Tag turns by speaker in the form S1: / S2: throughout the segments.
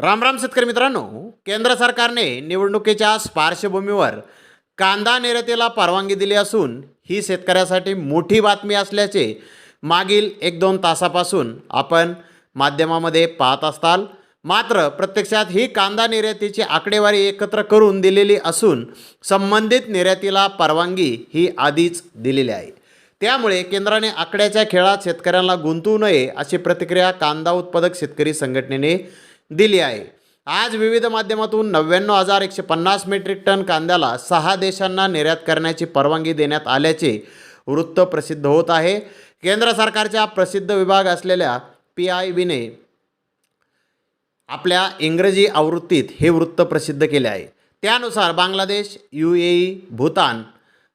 S1: रामराम शेतकरी मित्रांनो. केंद्र सरकारने निवडणुकीच्या पार्श्वभूमीवर कांदा निर्यातीला परवानगी दिली असून ही शेतकऱ्यासाठी मोठी बातमी असल्याचे मागील एक दोन तासापासून आपण माध्यमामध्ये पाहत असताल. मात्र प्रत्यक्षात ही कांदा निर्यातीची आकडेवारी एकत्र करून दिलेली असून संबंधित निर्यातीला परवानगी ही आधीच दिलेली आहे. त्यामुळे केंद्राने आकड्याच्या खेळात शेतकऱ्यांना गुंतवू नये अशी प्रतिक्रिया कांदा उत्पादक शेतकरी संघटनेने दिली आहे. आज विविध माध्यमातून नव्याण्णव हजार एकशे पन्नास मेट्रिक टन कांद्याला सहा देशांना निर्यात करण्याची परवानगी देण्यात आल्याचे वृत्त प्रसिद्ध होत आहे. केंद्र सरकारच्या प्रसिद्ध विभाग असलेल्या पी आय बीने आपल्या इंग्रजी आवृत्तीत हे वृत्त प्रसिद्ध केले आहे. त्यानुसार Bangladesh U A E Bhutan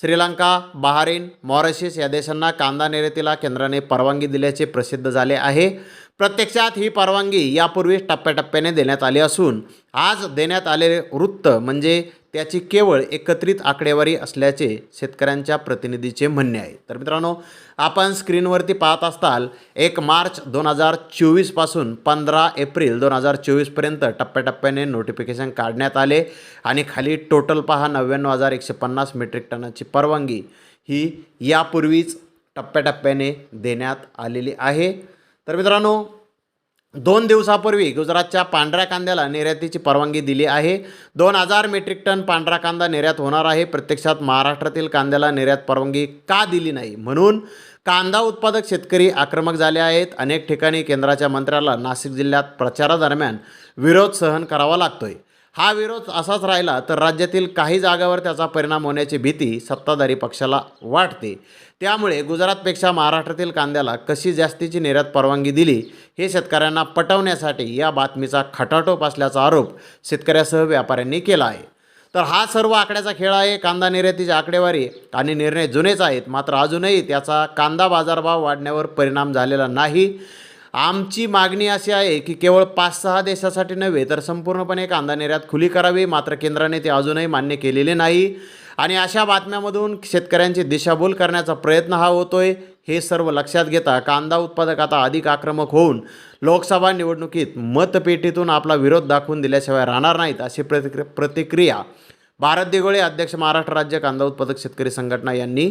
S1: Sri Lanka Bahrain Mauritius या देशांना कांदा निर्यातीला केंद्राने परवानगी दिल्याचे प्रसिद्ध झाले आहे. प्रत्यक्षात ही परवानगी यापूर्वीच टप्प्याटप्प्याने देण्यात आली असून आज देण्यात आलेले वृत्त म्हणजे त्याची केवळ एकत्रित आकडेवारी असल्याचे शेतकऱ्यांच्या प्रतिनिधीचे म्हणणे आहे. तर मित्रांनो आपण स्क्रीनवरती पाहत असताल एक मार्च दोन हजार चोवीसपासून पंधरा एप्रिल दोन हजार चोवीसपर्यंत टप्प्याटप्प्याने नोटिफिकेशन काढण्यात आले आणि खाली टोटल पहा नव्याण्णव हजार एकशे पन्नास मेट्रिक टनाची परवानगी ही यापूर्वीच टप्प्याटप्प्याने देण्यात आलेली आहे. तर मित्रांनो दोन दिवसापूर्वी गुजरातच्या पांढऱ्या कांद्याला निर्यातीची परवानगी दिली आहे. दोन हजार मेट्रिक टन पांढरा कांदा निर्यात होणार आहे. प्रत्यक्षात महाराष्ट्रातील कांद्याला निर्यात परवानगी का दिली नाही? म्हणून कांदा उत्पादक शेतकरी आक्रमक झाले आहेत. अनेक ठिकाणी केंद्राच्या मंत्र्याला नाशिक जिल्ह्यात प्रचारादरम्यान विरोध सहन करावा लागतोय. हा विरोध असाच राहिला तर राज्यातील काही जागावर त्याचा परिणाम होण्याची भीती सत्ताधारी पक्षाला वाटते. त्यामुळे गुजरातपेक्षा महाराष्ट्रातील कांद्याला कशी जास्तीची निर्यात परवानगी दिली हे शेतकऱ्यांना पटवण्यासाठी या बातमीचा खटाटोप असल्याचा आरोप शेतकऱ्यासह व्यापाऱ्यांनी केला आहे. तर हा सर्व आकड्याचा खेळ आहे. कांदा निर्यातीची आकडेवारी आणि निर्णय जुनेच आहेत. मात्र अजूनही त्याचा कांदा बाजारभाव वाढण्यावर परिणाम झालेला नाही. आमची मागणी अशी आहे की केवळ पाच सहा देशासाठी नव्हे तर संपूर्णपणे कांदा निर्यात खुली करावी. मात्र केंद्राने ते अजूनही मान्य केलेले नाही. आणि अशा बातम्यामधून शेतकऱ्यांची दिशाभूल करण्याचा प्रयत्न हा होतोय हे सर्व लक्षात घेता कांदा उत्पादक आता अधिक आक्रमक होऊन लोकसभा निवडणुकीत मतपेटीतून आपला विरोध दाखवून दिल्याशिवाय राहणार नाहीत अशी प्रतिक्र प्रतिक्रिया भारत दिगोळे अध्यक्ष महाराष्ट्र राज्य कांदा उत्पादक शेतकरी संघटना यांनी